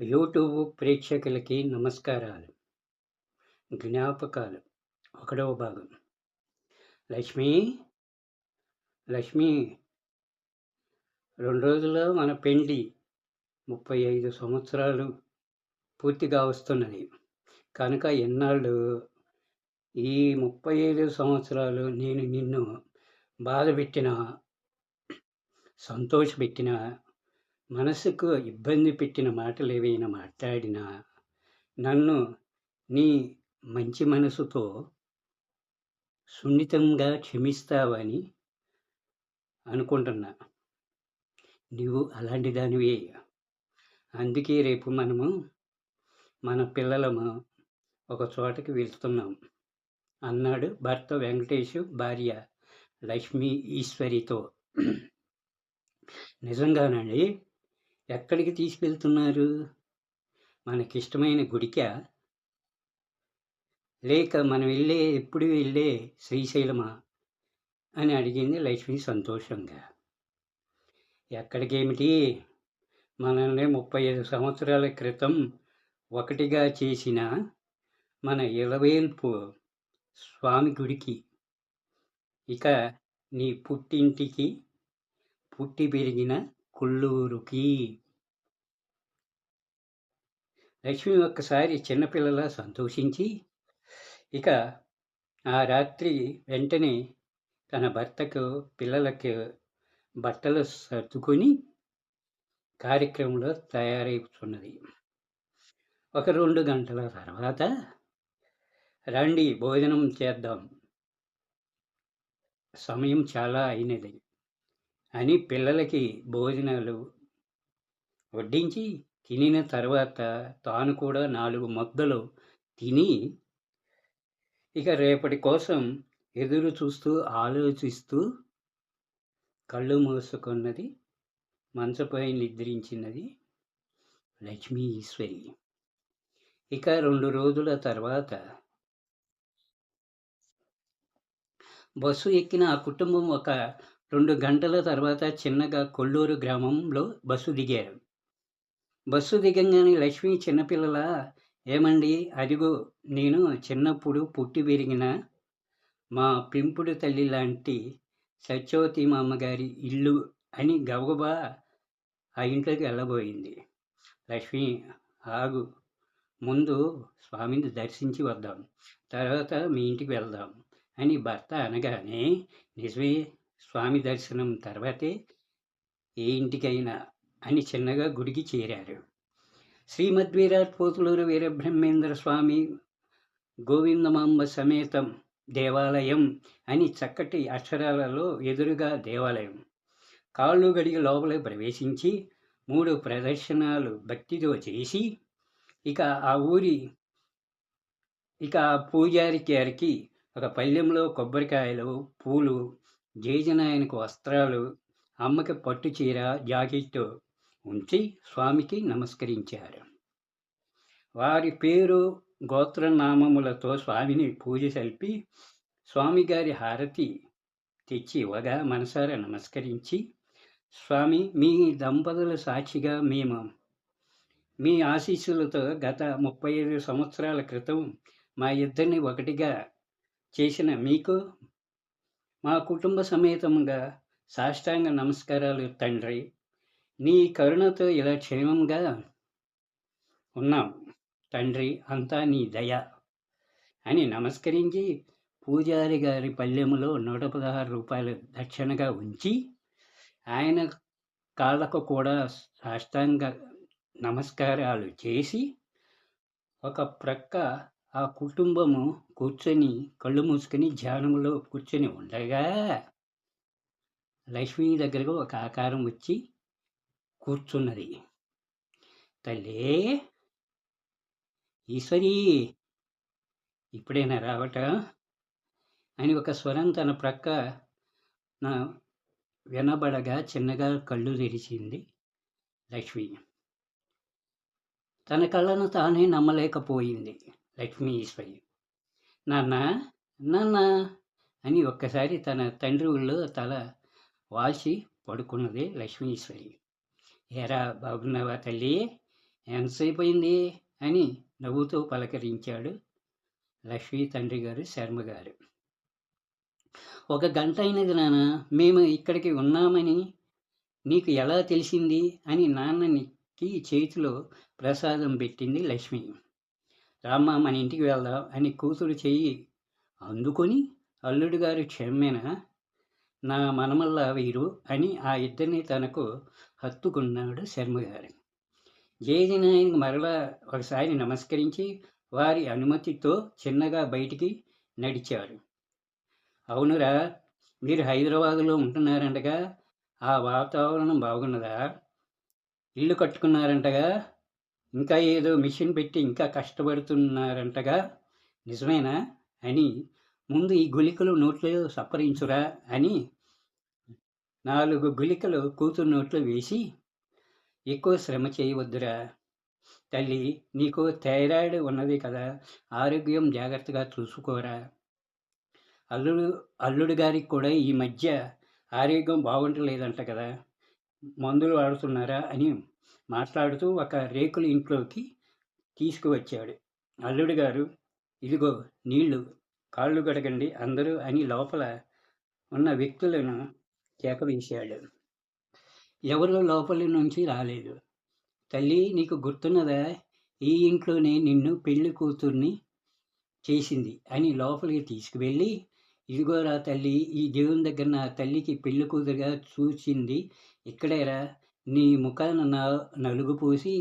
YouTube ప్రేక్షకులకి నమస్కారాలు. జ్ఞాపకాలు. ఒకటవ భాగం. లక్ష్మి లక్ష్మి రెండు రోజుల్లో మన పెండ్లి ముప్పై ఐదు సంవత్సరాలు పూర్తిగా వస్తున్నది. కనుక ఎన్నాళ్ళు? ఈ ముప్పై ఐదు సంవత్సరాలు నేను నిన్ను బాధ పెట్టిన సంతోషపెట్టిన మనసుకు ఇబ్బంది పెట్టిన మాటలు ఏవైనా మాట్లాడినా నన్ను నీ మంచి మనసుతో సున్నితంగా క్షమిస్తావని అనుకుంటున్నా. నువ్వు అలాంటి దానివే. అందుకే రేపు మనము మన పిల్లలము ఒక చోటకి వెళ్తున్నాం. అన్నాడు భర్త వెంకటేష్ భార్య లక్ష్మీ ఈశ్వరితో. నిజంగానండి ఎక్కడికి తీసుకెళ్తున్నారు? మనకిష్టమైన గుడికా? లేక మనం వెళ్ళే ఎప్పుడు వెళ్ళే శ్రీశైలమా? అని అడిగింది లక్ష్మి సంతోషంగా. ఎక్కడికేమిటి? మనల్ని ముప్పై ఐదు సంవత్సరాల క్రితం ఒకటిగా చేసిన మన ఇలవేల్పు స్వామి గుడికి. ఇక నీ పుట్టింటికి పుట్టి పెరిగిన కుళ్ళూరుకి. లక్ష్మి ఒక్కసారి చిన్నపిల్లల సంతోషించి ఇక ఆ రాత్రి వెంటనే తన భర్తకు పిల్లలకు బట్టలు సర్దుకొని కార్యక్రమంలో తయారవుతున్నది. ఒక రెండు గంటల తర్వాత రండి భోజనం చేద్దాం. సమయం చాలా అయినది. అని పిల్లలకి భోజనాలు వడ్డించి తినిన తర్వాత తాను కూడా నాలుగు మొద్దలు తిని ఇక రేపటి కోసం ఎదురు చూస్తూ ఆలోచిస్తూ కళ్ళు మూసుకున్నది మంచపై నిద్రించినది లక్ష్మీ ఈశ్వరి ఇక రెండు రోజుల తర్వాత బస్సు ఎక్కిన ఆ కుటుంబం ఒక రెండు గంటల తర్వాత చిన్నగా కొల్లూరు గ్రామంలో బస్సు దిగారు. బస్సు దిగంగానే లక్ష్మి చిన్నపిల్లల ఏమండి అదిగో నేను చిన్నప్పుడు పుట్టి పెరిగిన మా పెంపుడు తల్లి లాంటి సత్యవతి మా అమ్మగారి ఇల్లు అని గబగబా ఆ ఇంట్లోకి వెళ్ళబోయింది. లక్ష్మి ఆగు. ముందు స్వామిని దర్శించి వద్దాం. తర్వాత మీ ఇంటికి వెళ్దాం అని భర్త అనగానే నిజమే స్వామి దర్శనం తర్వాతే ఏ ఇంటికైనా అని చిన్నగా గుడికి చేరారు. శ్రీమద్వీరాట్ పోతులూరు వీరబ్రహ్మేంద్ర స్వామి గోవిందమాంబ సమేతం దేవాలయం అని చక్కటి అక్షరాలలో ఎదురుగా దేవాలయం. కాళ్ళు గడిగి లోపల ప్రవేశించి మూడు ప్రదర్శనలు భక్తితో చేసి ఇక ఆ ఊరి ఇక ఆ పూజారి గారికి ఒక పళ్ళెంలో కొబ్బరికాయలు పూలు జేజనాయనకు వస్త్రాలు అమ్మకి పట్టు చీర జాకెట్టు ఉంచి స్వామికి నమస్కరించారు. వారి పేరు గోత్రనామములతో స్వామిని పూజ సల్పి స్వామిగారి హారతి తెచ్చి ఇవ్వగా మనసారా నమస్కరించి స్వామి మీ దంపతుల సాక్షిగా మేము మీ ఆశీస్సులతో గత ముప్పై ఐదు సంవత్సరాల క్రితం మా ఇద్దరిని ఒకటిగా చేసిన మీకు మా కుటుంబ సమేతంగా సాష్టాంగ నమస్కారాలు తండ్రి. నీ కరుణతో ఇలా క్షేమంగా ఉన్నాం. తండ్రి అంతా నీ దయ అని నమస్కరించి పూజారి గారి పల్లెములో నూట పదహారు రూపాయలు దక్షిణగా ఉంచి ఆయన కాళ్ళకు కూడా సాష్టాంగ నమస్కారాలు చేసి ఒక ప్రక్క ఆ కుటుంబము కూర్చొని కళ్ళు మూసుకొని ధ్యానంలో కూర్చొని ఉండగా లక్ష్మీ దగ్గరకు ఒక ఆకారం వచ్చి కూర్చున్నది. తల్లి ఈశ్వరి ఇప్పుడైనా రావట? అని ఒక స్వరం తన ప్రక్క నా వినబడగా చిన్నగా కళ్ళు తెరిచింది లక్ష్మి. తన కళ్ళను తానే నమ్మలేకపోయింది. లక్ష్మీ ఈశ్వరి నాన్న నాన్న అని ఒక్కసారి తన తండ్రి ఊళ్ళో తల వాల్చి పడుకున్నది లక్ష్మీ ఈశ్వరి ఏరా బాగున్నావా తల్లి? ఎంతసేపు అయింది అని నవ్వుతూ పలకరించాడు లక్ష్మీ తండ్రి గారు శర్మ గారు. ఒక గంట అయినది నాన్న మేము ఇక్కడికి ఉన్నామని నీకు ఎలా తెలిసింది? అని నాన్ననికి చేతిలో ప్రసాదం పెట్టింది లక్ష్మి. రామ్మ మన ఇంటికి వెళ్దాం అని కూతురు చెయ్యి అందుకొని అల్లుడు గారు క్షమ్మెన నా మనమల్ల వీరు అని ఆ ఇద్దరిని తనకు హత్తుకున్నాడు శర్మ గారు. జయజనాయనికి మరలా ఒకసారి నమస్కరించి వారి అనుమతితో చిన్నగా బయటికి నడిచారు. అవునురా మీరు హైదరాబాదులో ఉంటున్నారంటగా? ఆ వాతావరణం బాగున్నదా? ఇల్లు కట్టుకున్నారంటగా? ఇంకా ఏదో మిషన్ పెట్టి ఇంకా కష్టపడుతున్నారంటగా? నిజమేనా? అని ముందు ఈ గుళికలు నోట్లో సప్పరించురా అని నాలుగు గుళికలు కూతురు నోట్లో వేసి ఎక్కువ శ్రమ చేయవద్దురా. తల్లి నీకు థైరాయిడ్ ఉన్నది కదా ఆరోగ్యం జాగ్రత్తగా చూసుకోరా. అల్లుడు అల్లుడు గారికి కూడా ఈ మధ్య ఆరోగ్యం బాగుంటలేదంట కదా. మందులు వాడుతున్నారా అని మాట్లాడుతూ ఒక రేకుల ఇంట్లోకి తీసుకువచ్చాడు. అల్లుడు గారు ఇదిగో నీళ్ళు కాళ్ళు గడగండి అందరూ అని లోపల ఉన్న వ్యక్తులను కేకవేశాడు. ఎవరు లోపలి నుంచి రాలేదు. తల్లి నీకు గుర్తున్నదా? ఈ ఇంట్లోనే నిన్ను పెళ్ళి కూతుర్ని చేసింది అని లోపలికి తీసుకువెళ్ళి ఇదిగోరా తల్లి ఈ దేవుని దగ్గర నా తల్లికి పెళ్ళి కూతురుగా చూసింది. ఇక్కడేరా నీ ముఖాన నా నలుగు పూసి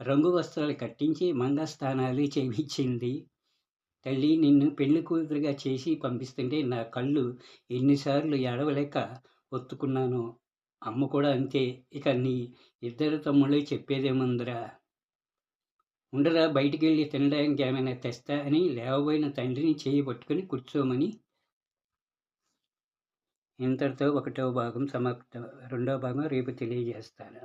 రంగు వస్త్రాలు కట్టించి మంగస్థానాలు చేయించింది. తల్లి నిన్ను పెళ్ళి కూతురుగా చేసి పంపిస్తుంటే నా కళ్ళు ఎన్నిసార్లు ఎడవలేక ఒత్తుకున్నాను. అమ్మ కూడా అంతే. ఇక నీ ఇద్దరు తమ్ముళ్ళు చెప్పేదేముందిరా ఉండరా బయటికి వెళ్ళి తినడానికి ఏమైనా తెస్తా అని లేవబోయిన తండ్రిని చేయి పట్టుకుని కూర్చోమని ఇంతటితో ఒకటో భాగం సమాప్త రెండో భాగం రేపు తెలియజేస్తాను.